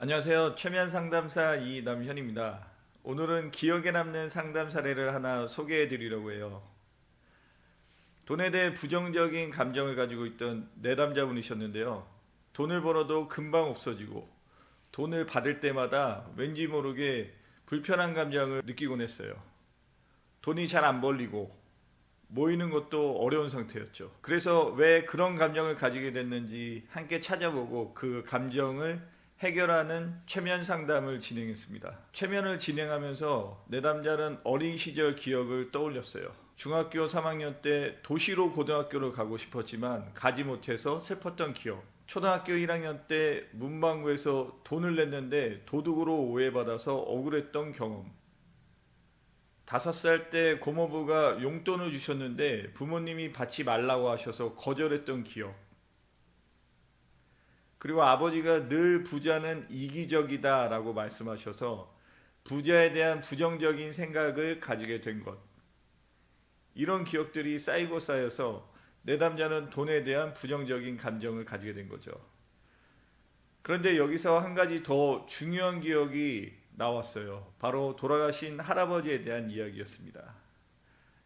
안녕하세요. 최면 상담사 이남현입니다. 오늘은 기억에 남는 상담 사례를 하나 소개해 드리려고 해요. 돈에 대해 부정적인 감정을 가지고 있던 내담자분이셨는데요. 돈을 벌어도 금방 없어지고 돈을 받을 때마다 왠지 모르게 불편한 감정을 느끼곤 했어요. 돈이 잘 안 벌리고 모이는 것도 어려운 상태였죠. 그래서 왜 그런 감정을 가지게 됐는지 함께 찾아보고 그 감정을 해결하는 최면 상담을 진행했습니다. 최면을 진행하면서 내담자는 어린 시절 기억을 떠올렸어요. 중학교 3학년 때 도시로 고등학교를 가고 싶었지만 가지 못해서 슬펐던 기억. 초등학교 1학년 때 문방구에서 돈을 냈는데 도둑으로 오해받아서 억울했던 경험. 다섯 살 때 고모부가 용돈을 주셨는데 부모님이 받지 말라고 하셔서 거절했던 기억. 그리고 아버지가 늘 부자는 이기적이다라고 말씀하셔서 부자에 대한 부정적인 생각을 가지게 된 것. 이런 기억들이 쌓이고 쌓여서 내담자는 돈에 대한 부정적인 감정을 가지게 된 거죠. 그런데 여기서 한 가지 더 중요한 기억이 나왔어요. 바로 돌아가신 할아버지에 대한 이야기였습니다.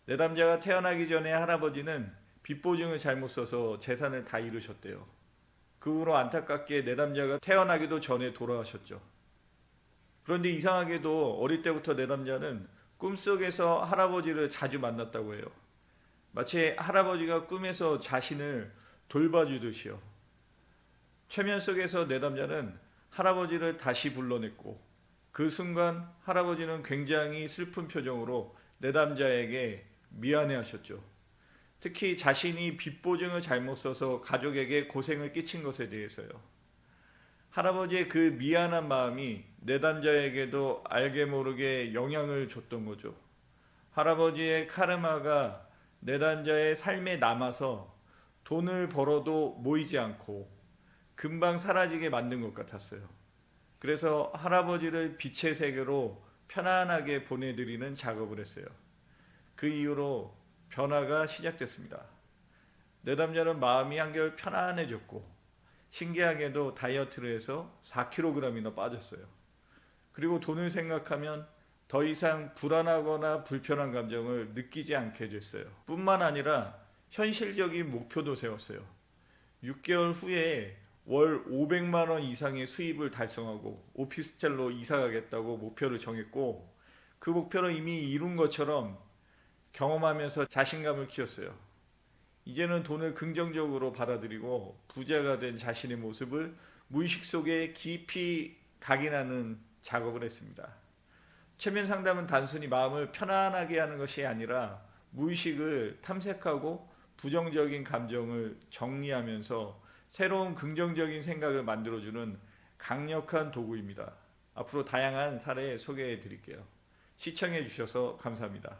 내담자가 태어나기 전에 할아버지는 빚보증을 잘못 써서 재산을 다 잃으셨대요. 그 후로 안타깝게 내담자가 태어나기도 전에 돌아가셨죠. 그런데 이상하게도 어릴 때부터 내담자는 꿈속에서 할아버지를 자주 만났다고 해요. 마치 할아버지가 꿈에서 자신을 돌봐주듯이요. 최면 속에서 내담자는 할아버지를 다시 불러냈고 그 순간 할아버지는 굉장히 슬픈 표정으로 내담자에게 미안해 하셨죠. 특히 자신이 빚 보증을 잘못 써서 가족에게 고생을 끼친 것에 대해서요. 할아버지의 그 미안한 마음이 내담자에게도 알게 모르게 영향을 줬던 거죠. 할아버지의 카르마가 내담자의 삶에 남아서 돈을 벌어도 모이지 않고 금방 사라지게 만든 것 같았어요. 그래서 할아버지를 빛의 세계로 편안하게 보내드리는 작업을 했어요. 그 이후로 변화가 시작됐습니다. 내담자는 마음이 한결 편안해졌고 신기하게도 다이어트를 해서 4kg이나 빠졌어요. 그리고 돈을 생각하면 더 이상 불안하거나 불편한 감정을 느끼지 않게 됐어요. 뿐만 아니라 현실적인 목표도 세웠어요. 6개월 후에 월 500만 원 이상의 수입을 달성하고 오피스텔로 이사 가겠다고 목표를 정했고 그 목표를 이미 이룬 것처럼 경험하면서 자신감을 키웠어요. 이제는 돈을 긍정적으로 받아들이고 부자가 된 자신의 모습을 무의식 속에 깊이 각인하는 작업을 했습니다. 최면 상담은 단순히 마음을 편안하게 하는 것이 아니라 무의식을 탐색하고 부정적인 감정을 정리하면서 새로운 긍정적인 생각을 만들어주는 강력한 도구입니다. 앞으로 다양한 사례 소개해 드릴게요. 시청해 주셔서 감사합니다.